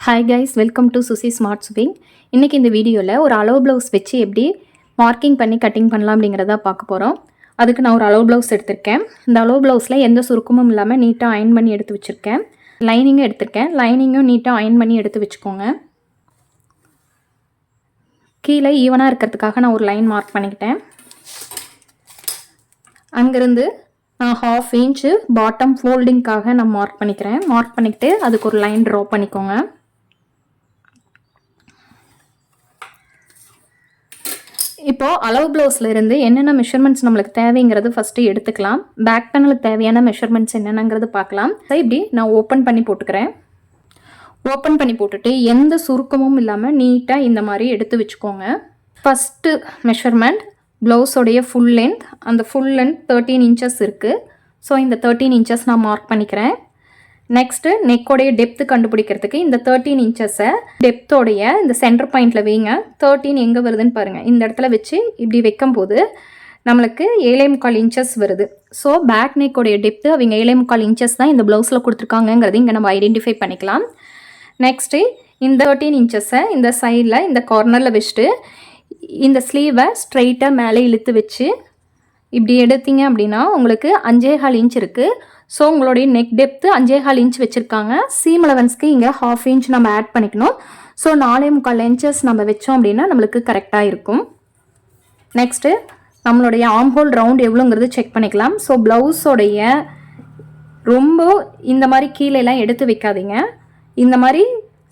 Hi guys welcome to Suchi smart sewing இன்றைக்கி இந்த வீடியோவில் ஒரு அளவு ப்ளவுஸ் வச்சு எப்படி மார்க்கிங் பண்ணி கட்டிங் பண்ணலாம் அப்படிங்கிறத பார்க்க போகிறோம் அதுக்கு நான் ஒரு அளவு ப்ளவுஸ் எடுத்திருக்கேன். இந்த அளவு ப்ளவுஸில் எந்த சுருக்கமும் இல்லாமல் நீட்டாக அயன் பண்ணி எடுத்து வச்சுருக்கேன். லைனிங்கும் எடுத்திருக்கேன். லைனிங்கும் நீட்டாக அயன் பண்ணி எடுத்து வச்சுக்கோங்க. கீழே ஈவனாக இருக்கிறதுக்காக நான் ஒரு லைன் மார்க் பண்ணிக்கிட்டேன். அங்கேருந்து நான் ஹாஃப் இன்ச்சு பாட்டம் ஃபோல்டிங்க்காக நான் மார்க் பண்ணிக்கிறேன். மார்க் பண்ணிக்கிட்டு அதுக்கு ஒரு லைன் ட்ரா பண்ணிக்கோங்க. இப்போது அளவு ப்ளவுஸில் இருந்து என்னென்ன மெஷர்மெண்ட்ஸ் நம்மளுக்கு தேவைங்கிறது ஃபஸ்ட்டு எடுத்துக்கலாம். பேக் பேனலுக்கு தேவையான மெஷர்மெண்ட்ஸ் என்னென்னங்கிறது பார்க்கலாம். இப்படி நான் ஓப்பன் பண்ணி போட்டுக்கிறேன். ஓப்பன் பண்ணி போட்டுட்டு எந்த சுருக்கமும் இல்லாமல் நீட்டாக இந்த மாதிரி எடுத்து வச்சுக்கோங்க. ஃபஸ்ட்டு மெஷர்மெண்ட் ப்ளவுஸோடைய ஃபுல் லென்த் அந்த ஃபுல் லென்த் தேர்ட்டீன் இன்ச்சஸ் இருக்குது ஸோ இந்த தேர்ட்டீன் இன்ச்சஸ் நான் மார்க் பண்ணிக்கிறேன். நெக்ஸ்ட்டு நெக்கோடைய டெப்த்து கண்டுபிடிக்கிறதுக்கு இந்த தேர்ட்டீன் இன்ச்சஸை டெப்த்தோடைய இந்த சென்டர் பாயிண்டில் வைங்க. தேர்ட்டீன் எங்கே வருதுன்னு பாருங்கள் இந்த இடத்துல வச்சு இப்படி வைக்கும்போது நம்மளுக்கு ஏழே முக்கால் இன்ச்சஸ் வருது. ஸோ பேக் நெக்கோடைய டெப்த்து அவங்க ஏழே முக்கால் இன்ச்சஸ் தான் இந்த ப்ளவுஸில் கொடுத்துருக்காங்கங்கிறது இங்கே நம்ம ஐடென்டிஃபை பண்ணிக்கலாம். நெக்ஸ்ட்டு இந்த தேர்ட்டீன் இன்ச்சஸை இந்த சைடில் இந்த கார்னரில் வச்சுட்டு இந்த ஸ்லீவை ஸ்ட்ரைட்டாக மேலே இழுத்து வச்சு இப்படி எடுத்தீங்க அப்படின்னா உங்களுக்கு அஞ்சே கால் இன்ச் இருக்குது ஸோ உங்களுடைய நெக் டெப்த்து அஞ்சே கால் இன்ச் வச்சுருக்காங்க. சீம் அலவன்ஸ்க்கு இங்கே ஹாஃப் இன்ச் நம்ம ஆட் பண்ணிக்கணும். ஸோ நாலே முக்கால் இன்ச்சஸ் நம்ம வச்சோம் அப்படின்னா நம்மளுக்கு கரெக்டாக இருக்கும். நெக்ஸ்ட்டு நம்மளுடைய ஆம்ஹோல் ரவுண்ட் எவ்வளோங்கிறது செக் பண்ணிக்கலாம். ஸோ ப்ளவுஸோடைய ரொம்ப இந்த மாதிரி கீழேலாம் எடுத்து வைக்காதீங்க. இந்த மாதிரி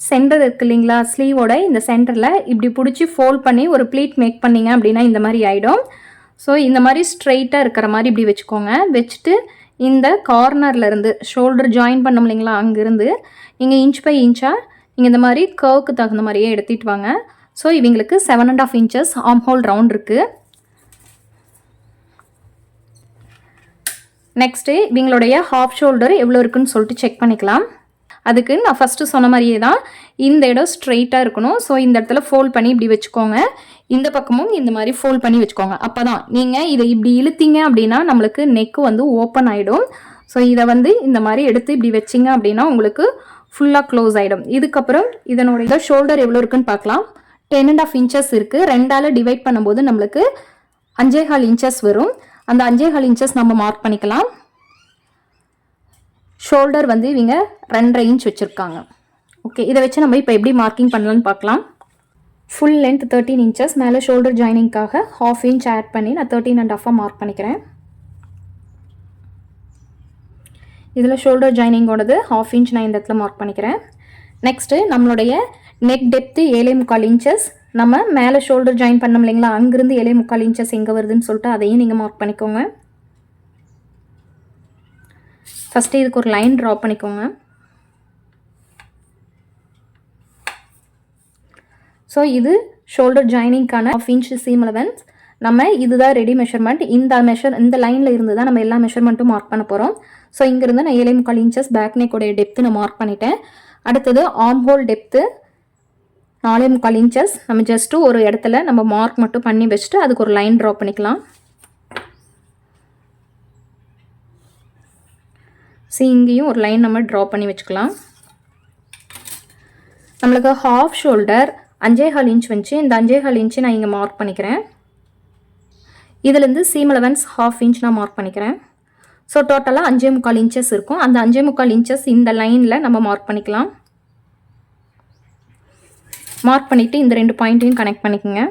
சென்டர் இருக்கு இல்லைங்களா? ஸ்லீவோட இந்த சென்டரில் இப்படி பிடிச்சி ஃபோல்ட் பண்ணி ஒரு ப்ளீட் மேக் பண்ணிங்க அப்படின்னா இந்த மாதிரி ஆகிடும் ஸோ இந்த மாதிரி ஸ்ட்ரெயிட்டாக இருக்கிற மாதிரி இப்படி வச்சுக்கோங்க. வச்சுட்டு இந்த கார்னர்லேருந்து ஷோல்டர் ஜாயின் பண்ணோம் இல்லைங்களா அங்கேருந்து நீங்கள் இன்ச் பை இன்ச்சாக நீங்கள் இந்த மாதிரி கர்வுக்கு தகுந்த மாதிரியே எடுத்துகிட்டு வாங்க. ஸோ இவங்களுக்கு seven and half inches arm hole round இருக்குது நெக்ஸ்ட்டு இவங்களுடைய ஹாஃப் ஷோல்டர் எவ்வளோ இருக்குன்னு சொல்லிட்டு செக் பண்ணிக்கலாம். அதுக்கு நான் ஃபஸ்ட்டு சொன்ன மாதிரியே தான் இந்த இடம் ஸ்ட்ரெயிட்டாக இருக்கணும். ஸோ இந்த இடத்துல ஃபோல்ட் பண்ணி இப்படி வச்சுக்கோங்க. இந்த பக்கமும் இந்த மாதிரி ஃபோல்ட் பண்ணி வச்சுக்கோங்க. அப்போ தான் நீங்கள் இதை இப்படி இழுத்தீங்க அப்படின்னா நம்மளுக்கு நெக்கு வந்து ஓப்பன் ஆகிடும் ஸோ இதை வந்து இந்த மாதிரி எடுத்து இப்படி வச்சிங்க அப்படின்னா உங்களுக்கு ஃபுல்லாக க்ளோஸ் ஆகிடும் இதுக்கப்புறம் இதனுடைய ஷோல்டர் எவ்வளோ இருக்குன்னு பார்க்கலாம். டென் அண்ட் ஆஃப் இன்ச்சஸ் இருக்குது ரெண்டால் டிவைட் பண்ணும்போது நம்மளுக்கு அஞ்சேகால் இன்ச்சஸ் வரும். அந்த அஞ்சேகால் இன்ச்சஸ் நம்ம மார்க் பண்ணிக்கலாம். ஷோல்டர் வந்து இவங்க ரெண்டரை இன்ச் வச்சுருக்காங்க. ஓகே இதை வச்சு நம்ம இப்போ எப்படி மார்க்கிங் பண்ணலான்னு பார்க்கலாம். ஃபுல் லென்த் தேர்ட்டீன் இன்ச்சஸ் மேலே ஷோல்டர் ஜாயினிங்காக ஹாஃப் இன்ச் ஆட் பண்ணி நான் தேர்ட்டீன் அண்ட் ஹாஃபாக மார்க் பண்ணிக்கிறேன். இதில் ஷோல்டர் ஜாயினிங்கோடது ஹாஃப் இன்ச் நான் இந்த இடத்துல மார்க் பண்ணிக்கிறேன். நெக்ஸ்ட்டு நம்மளுடைய நெக் டெப்த்து ஏழே முக்கால் இன்ச்சஸ் நம்ம மேலே ஷோல்டர் ஜாயின் பண்ணோம் இல்லைங்களா? அங்கேருந்து ஏழே முக்கால் இன்ச்சஸ் எங்கே வருதுன்னு சொல்லிட்டு அதையும் நீங்கள் மார்க் பண்ணிக்கோங்க. ஃபஸ்ட்டு இதுக்கு ஒரு லைன் ட்ரா பண்ணிக்கோங்க. ஸோ இது ஷோல்டர் ஜாயினிங்க்கான ஆஃப் இன்ச் சீம் அலவன்ஸ் நம்ம இதுதான் ரெடி மெஷர்மெண்ட் இந்த மெஷர் இந்த லைனில் இருந்து தான் நம்ம எல்லா மெஷர்மெண்ட்டும் மார்க் பண்ண போகிறோம் ஸோ இங்கேருந்து நான் ஏழை முக்கால் இன்ச்சஸ் பேக் நெக்கோடைய டெப்த்து நான் மார்க் பண்ணிட்டேன். அடுத்தது ஆம் ஹோல் டெப்த்து நாலே முக்கால் இன்ச்சஸ் நம்ம ஜஸ்ட்டு ஒரு இடத்துல நம்ம மார்க் மட்டும் பண்ணி வச்சுட்டு அதுக்கு ஒரு லைன் ட்ரா பண்ணிக்கலாம். ஸோ இங்கேயும் ஒரு லைன் நம்ம ட்ரா பண்ணி வச்சுக்கலாம். நம்மளுக்கு ஹாஃப் ஷோல்டர் அஞ்சே ஹால் இன்ச் வந்துச்சு இந்த அஞ்சே ஹால் இன்ச்சு நான் இங்கே மார்க் பண்ணிக்கிறேன். இதுலேருந்து சீம் அலவன்ஸ் ஹாஃப் இன்ச் நான் மார்க் பண்ணிக்கிறேன். ஸோ டோட்டலாக அஞ்சே முக்கால் இன்ச்சஸ் இருக்கும். அந்த அஞ்சே முக்கால் இன்ச்சஸ் இந்த லைனில் நம்ம மார்க் பண்ணிக்கலாம். மார்க் பண்ணிவிட்டு இந்த ரெண்டு பாயிண்ட்டையும் கனெக்ட் பண்ணிக்கோங்க.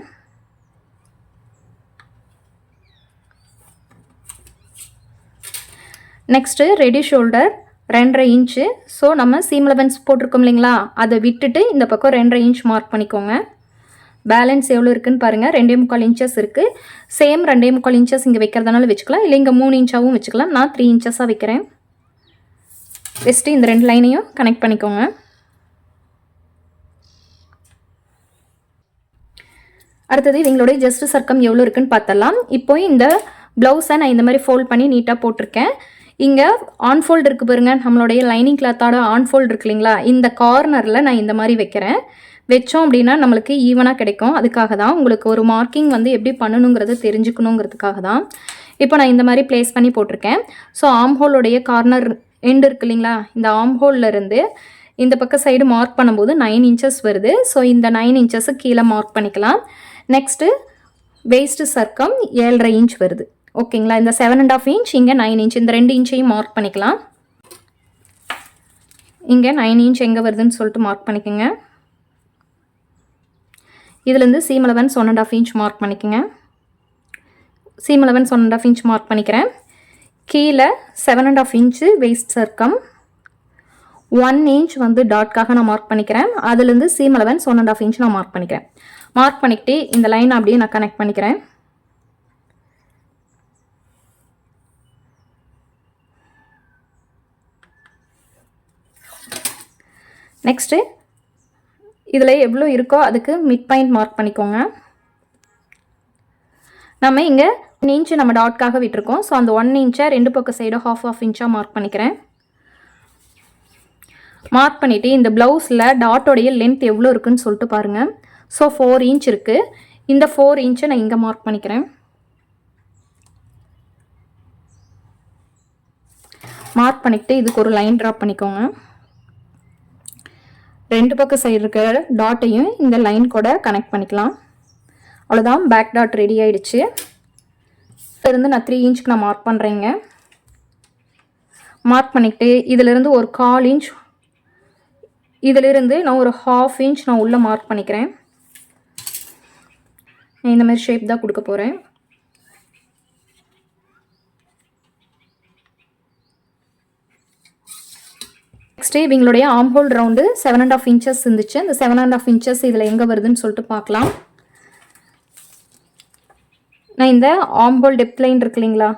நெக்ஸ்ட்டு ரெடி ஷோல்டர் ரெண்டரை இன்ச்சு. ஸோ நம்ம சீம் லெவன்ஸ் போட்டிருக்கோம் இல்லைங்களா? அதை விட்டுட்டு இந்த பக்கம் ரெண்டரை இன்ச் மார்க் பண்ணிக்கோங்க. பேலன்ஸ் எவ்வளோ இருக்குன்னு பாருங்கள் ரெண்டே முக்கால் இன்ச்சஸ் இருக்குது சேம் ரெண்டே முக்கால் இன்ச்சஸ் இங்கே வைக்கிறதுனால வச்சுக்கலாம். இல்லை இங்கே மூணு இன்ச்சாகவும் வச்சுக்கலாம். நான் த்ரீ இன்ச்சஸாக வைக்கிறேன். ஃபஸ்ட்டு இந்த ரெண்டு லைனையும் கனெக்ட் பண்ணிக்கோங்க. அடுத்தது இவங்களுடைய ஜஸ்ட் சர்க்கம் எவ்வளோ இருக்குன்னு பார்த்தலாம் இப்போ இந்த ப்ளவுஸை நான் இந்த மாதிரி ஃபோல்ட் பண்ணி நீட்டாக போட்டிருக்கேன். இங்கே ஆன்ஃபோல்டு இருக்குது பாருங்க நம்மளுடைய லைனிங் கிளாத்தோட ஆன்ஃபோல்டு இருக்கு இல்லைங்களா? இந்த கார்னரில் நான் இந்த மாதிரி வைக்கிறேன். வச்சோம் அப்படின்னா நம்மளுக்கு ஈவனாக கிடைக்கும். அதுக்காக தான் உங்களுக்கு ஒரு மார்க்கிங் வந்து எப்படி பண்ணணுங்கிறத தெரிஞ்சுக்கணுங்கிறதுக்காக தான் இப்போ நான் இந்த மாதிரி ப்ளேஸ் பண்ணி போட்டிருக்கேன். ஸோ ஆம் ஹோலுடைய கார்னர் எண்டு இருக்கு இல்லைங்களா? இந்த ஆம் இருந்து இந்த பக்கம் சைடு மார்க் பண்ணும்போது நைன் இன்ச்சஸ் வருது. ஸோ இந்த நைன் இன்ச்சஸு கீழே மார்க் பண்ணிக்கலாம். நெக்ஸ்ட்டு வேஸ்ட்டு சர்க்கம் ஏழரை இன்ச் வருது. ஓகேங்களா? இந்த செவன் அண்ட் ஆஃப் இன்ச் இங்கே நைன் இன்ச் இந்த ரெண்டு இன்ச்சையும் மார்க் பண்ணிக்கலாம். இங்கே நைன் இன்ச் எங்கே வருதுன்னு சொல்லிட்டு மார்க் பண்ணிக்கோங்க. இதுலேருந்து seam allowance one and half inch mark பண்ணிக்கோங்க. Seam allowance one and half inch mark பண்ணிக்கிறேன். கீழே seven and half inch waist circum one inch வந்து டாட்காக நான் மார்க் பண்ணிக்கிறேன். அதுலேருந்து seam allowance one and half inch நான் மார்க் பண்ணிக்கிறேன். மார்க் பண்ணிக்கிட்டு இந்த லைன் அப்படியே நான் கனெக்ட் பண்ணிக்கிறேன். நெக்ஸ்ட்டு இதில் எவ்வளோ இருக்கோ அதுக்கு மிட் பாயிண்ட் மார்க் பண்ணிக்கோங்க. நம்ம இங்கே ஒன் இன்ச்சு நம்ம டாட்காக விட்டுருக்கோம். ஸோ அந்த ஒன் இன்ச்சை ரெண்டு பக்கம் சைடும் ஹாஃப் ஆஃப் இன்ச்சாக மார்க் பண்ணிக்கிறேன். மார்க் பண்ணிவிட்டு இந்த ப்ளவுஸில் டாட்டோடைய லென்த் எவ்வளோ இருக்குன்னு சொல்லிட்டு பாருங்கள் ஸோ ஃபோர் இன்ச் இருக்குது இந்த ஃபோர் இன்ச்சை நான் இங்கே மார்க் பண்ணிக்கிறேன். மார்க் பண்ணிக்கிட்டு இதுக்கு ஒரு லைன் ட்ராப் பண்ணிக்கோங்க. ரெண்டு பக்கம் சைடு இருக்கிற டாட்டையும் இந்த லைன் கூட கனெக்ட் பண்ணிக்கலாம். அவ்வளோதான் பேக் டாட் ரெடி ஆகிடுச்சு இருந்து நான் த்ரீ இன்ச்சுக்கு நான் மார்க் பண்ணுறேங்க மார்க் பண்ணிக்கிட்டு இதிலிருந்து ஒரு கால் இன்ச் இதிலிருந்து நான் ஒரு ஹாஃப் இன்ச் நான் உள்ளே மார்க் பண்ணிக்கிறேன். இந்த மாதிரி ஷேப் தான் கொடுக்க போகிறேன் நெக்ஸ்ட்டு இவங்களுடைய arm hole round seven and half inches இருந்துச்சு. இந்த செவன் அண்ட் ஆஃப் இன்ச்சஸ் இதில் எங்கே வருதுன்னு சொல்லிட்டு பார்க்கலாம். நான் இந்த ஆம் ஹோல் டெப்த் லைன் இருக்கு இல்லைங்களா?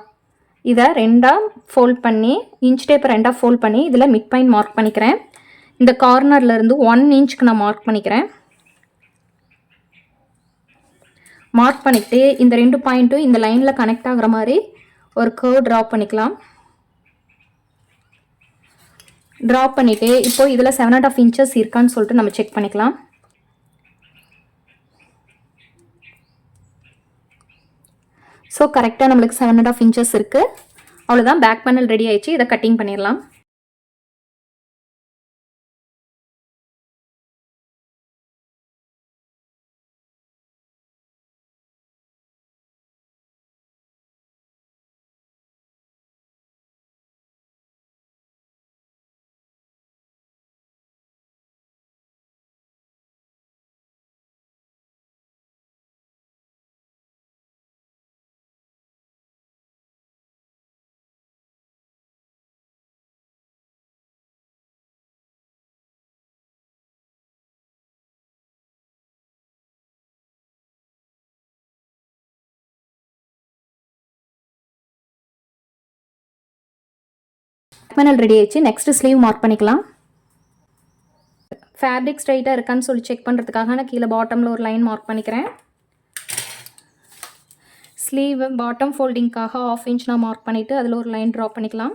இதை ரெண்டாக ஃபோல்ட் பண்ணி இன்ச் டேப்பை ரெண்டாக ஃபோல்ட் பண்ணி இதில் மிட் பாயிண்ட் மார்க் பண்ணிக்கிறேன். இந்த கார்னர்லேருந்து ஒன் இன்ச்சுக்கு நான் மார்க் பண்ணிக்கிறேன். மார்க் பண்ணிக்கிட்டு இந்த ரெண்டு பாயிண்ட்டும் இந்த லைனில் கனெக்ட் ஆகுற மாதிரி ஒரு கர்வ் ட்ரா பண்ணிக்கலாம். ட்ரா பண்ணிவிட்டு இப்போ இதில் செவன் அண்ட் ஆஃப் இன்ச்சஸ் இருக்கான்னு சொல்லிட்டு நம்ம செக் பண்ணிக்கலாம். ஸோ கரெக்டாக நம்மளுக்கு செவன் அண்ட் ஆஃப் இன்ச்சஸ் இருக்குது அவ்வளோதான் பேக் பேனல் ரெடி ஆயிடுச்சு. இதை கட்டிங் பண்ணிடலாம். பேனல் ரெடி ஆயிடுச்சு. நெக்ஸ்ட் ஸ்லீவ் மார்க் பண்ணிக்கலாம். ஃபேப்ரிக் ஸ்ட்ரைட்டாக இருக்கான்னு சொல்லி செக் பண்ணுறதுக்காக நான் கீழே பாட்டமில் ஒரு லைன் மார்க் பண்ணிக்கிறேன். ஸ்லீவ் பாட்டம் ஃபோல்டிங்க்காக ஆஃப் இன்ச் நான் மார்க் பண்ணிவிட்டு அதில் ஒரு லைன் ட்ரா பண்ணிக்கலாம்.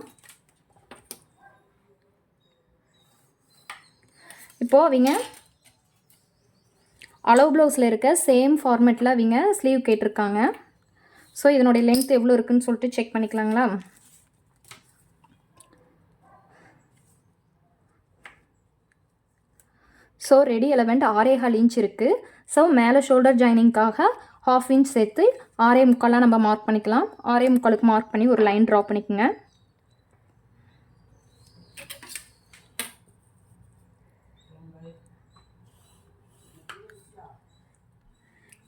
இப்போது அவங்க அளவு ப்ளவுஸில் இருக்க சேம் ஃபார்மேட்டில் அவங்க ஸ்லீவ் கேட்டிருக்காங்க. ஸோ இதனுடைய லென்த் எவ்வளோ இருக்குன்னு சொல்லிட்டு செக் பண்ணிக்கலாங்களா? ஸோ ரெடி எலவெண்ட் ஆறே கால் இன்ச் இருக்குது ஸோ மேலே ஷோல்டர் ஜாயினிங்காக ஹாஃப் இன்ச் சேர்த்து ஆறே முக்காலாக நம்ம மார்க் பண்ணிக்கலாம். ஆறே முக்காலுக்கு மார்க் பண்ணி ஒரு லைன் ட்ரா பண்ணிக்கோங்க.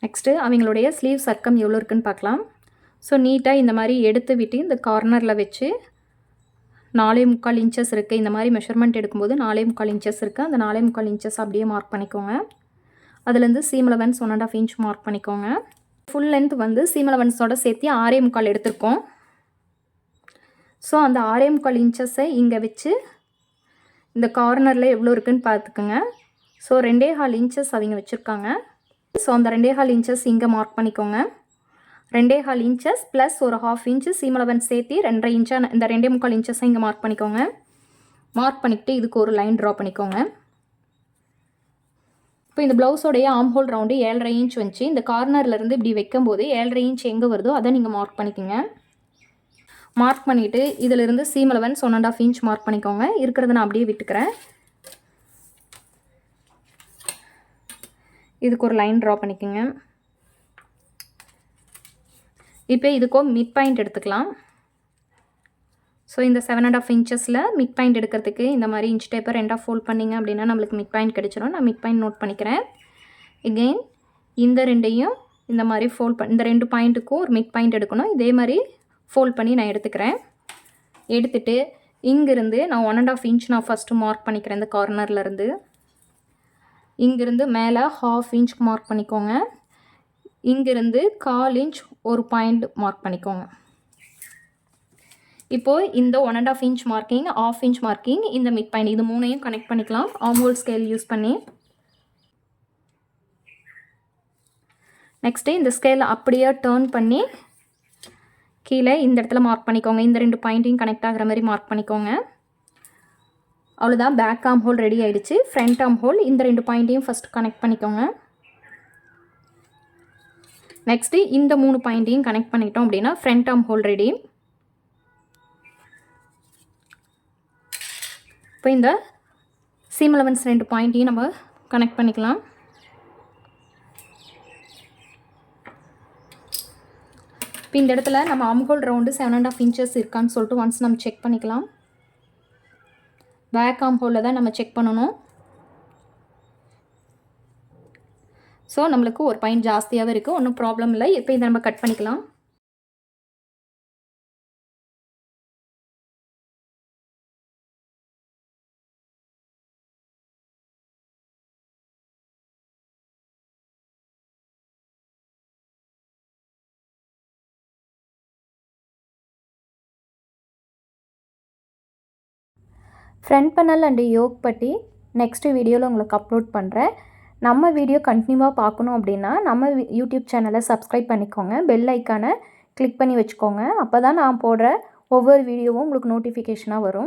நெக்ஸ்ட்டு அவங்களுடைய ஸ்லீவ் சர்க்கம் எவ்வளோ இருக்குன்னு பார்க்கலாம். ஸோ நீட்டாக இந்த மாதிரி எடுத்து விட்டு இந்த கார்னரில் வச்சு நாலே முக்கால் இன்ச்சஸ் இருக்குது இந்த மாதிரி மெஷர்மெண்ட் எடுக்கும்போது நாலே முக்கால் இன்ச்சஸ் இருக்குது அந்த நாலே முக்கால் இன்ச்சஸ் அப்படியே மார்க் பண்ணிக்கோங்க. அதுலேருந்து seam allowance one and half inch mark பண்ணிக்கோங்க. ஃபுல் லென்த் வந்து சீம் லெவன்ஸோட சேர்த்து ஆறே முக்கால் எடுத்திருக்கோம். ஸோ அந்த ஆறே முக்கால் இன்ச்சஸை இங்கே வச்சு இந்த கார்னரில் எவ்வளோ இருக்குன்னு பார்த்துக்குங்க. ஸோ ரெண்டே ஹால் இன்ச்சஸ் அவங்க வச்சுருக்காங்க. ஸோ அந்த ரெண்டே ஹால் இன்ச்சஸ் இங்கே மார்க் பண்ணிக்கோங்க. ரெண்டே கால் இன்ச்சஸ் ப்ளஸ் ஒரு ஹாஃப் இன்ச்சு சீமளவன் சேர்த்து ரெண்டரை இன்ச்சாக இந்த ரெண்டே முக்கால் இன்ச்சஸை இங்கே மார்க் பண்ணிக்கோங்க. மார்க் பண்ணிக்கிட்டு இதுக்கு ஒரு லைன் ட்ரா பண்ணிக்கோங்க. இப்போ இந்த ப்ளவுஸோடைய ஆம் ஹோல் ரவுண்டு ஏழரை இன்ச் வந்துச்சு இந்த கார்னர்லேருந்து இப்படி வைக்கும்போது ஏழரை இன்ச் எங்கே வருதோ அதை நீங்கள் மார்க் பண்ணிக்கோங்க. மார்க் பண்ணிவிட்டு இதிலிருந்து seam one and half inch mark பண்ணிக்கோங்க. இருக்கிறத நான் அப்படியே விட்டுக்கிறேன். இதுக்கு ஒரு லைன் ட்ரா பண்ணிக்கோங்க. இப்போ இதுக்கும் மிட் பாயிண்ட் எடுத்துக்கலாம். ஸோ இந்த செவன் அண்ட் ஆஃப் இன்ச்சஸில் மிட் பாயிண்ட் எடுக்கிறதுக்கு இந்த மாதிரி இன்ச் டேப்பை ரெண்டாக ஃபோல்ட் பண்ணிங்க அப்படின்னா நம்மளுக்கு மிட் பாயிண்ட் கிடச்சிரும். நான் மிட் பாயிண்ட் நோட் பண்ணிக்கிறேன். எகெயின் இந்த ரெண்டையும் இந்த மாதிரி ஃபோல்ட் பண் இந்த ரெண்டு பாயிண்ட்டுக்கும் ஒரு மிட் பாயிண்ட் எடுக்கணும். இதே மாதிரி ஃபோல்ட் பண்ணி நான் எடுத்துக்கிறேன். எடுத்துகிட்டு இங்கிருந்து நான் ஒன் அண்ட் ஆஃப் இன்ச் நான் ஃபஸ்ட்டு மார்க் பண்ணிக்கிறேன் இந்த கார்னர்லேருந்து இங்கிருந்து மேலே ஹாஃப் இன்ச் மார்க் பண்ணிக்கோங்க. இங்கிருந்து கால் இன்ச் ஒரு பாயிண்ட் மார்க் பண்ணிக்கோங்க. இப்போது இந்த one and half inch marking half inch marking இந்த மிட் பாயிண்ட் இது மூணையும் கனெக்ட் பண்ணிக்கலாம். ஆம்ஹோல் ஸ்கேல் யூஸ் பண்ணி. நெக்ஸ்ட்டு இந்த ஸ்கேல் அப்படியே டேர்ன் பண்ணி கீழே இந்த இடத்துல மார்க் பண்ணிக்கோங்க. இந்த ரெண்டு பாயிண்ட்டையும் கனெக்ட் ஆகிற மாதிரி மார்க் பண்ணிக்கோங்க. அவ்வளோதான் பேக் ஆம் ஹோல் ரெடி ஆகிடுச்சு ஃப்ரண்ட் ஆம் ஹோல் இந்த ரெண்டு பாயிண்ட்டையும் ஃபஸ்ட் கனெக்ட் பண்ணிக்கோங்க. நெக்ஸ்ட்டு இந்த மூணு பாயிண்ட்டையும் கனெக்ட் பண்ணிட்டோம் அப்படின்னா ஃப்ரண்ட் ஆம் ஹோல் ரெடி இப்போ இந்த சீம் லெவன்ஸ் ரெண்டு பாயிண்ட்டையும் நம்ம கனெக்ட் பண்ணிக்கலாம். இப்போ இந்த இடத்துல நம்ம armhole round seven and half inches இருக்கான்னு சொல்லிட்டு ஒன்ஸ் நம்ம செக் பண்ணிக்கலாம். பேக் ஆம் ஹோலில் தான் நம்ம செக் பண்ணணும். ஸோ நம்மளுக்கு ஒரு பாயிண்ட் ஜாஸ்தியாகவே இருக்குது ஒன்றும் ப்ராப்ளம் இல்லை. இப்போ இதை நம்ம கட் பண்ணிக்கலாம். ஃப்ரண்ட் பண்ணல் அண்டு யோக் பட்டி நெக்ஸ்ட் வீடியோவில் உங்களுக்கு அப்லோட் பண்ணுறேன் நம்ம வீடியோ கண்டினியூவாக பார்க்கணும் அப்படின்னா நம்ம யூடியூப் சேனலை சப்ஸ்கிரைப் பண்ணிக்கோங்க. பெல் ஐக்கானை கிளிக் பண்ணி வச்சுக்கோங்க. அப்போ தான் நான் போடுற ஒவ்வொரு வீடியோவும் உங்களுக்கு நோட்டிஃபிகேஷனாக வரும்.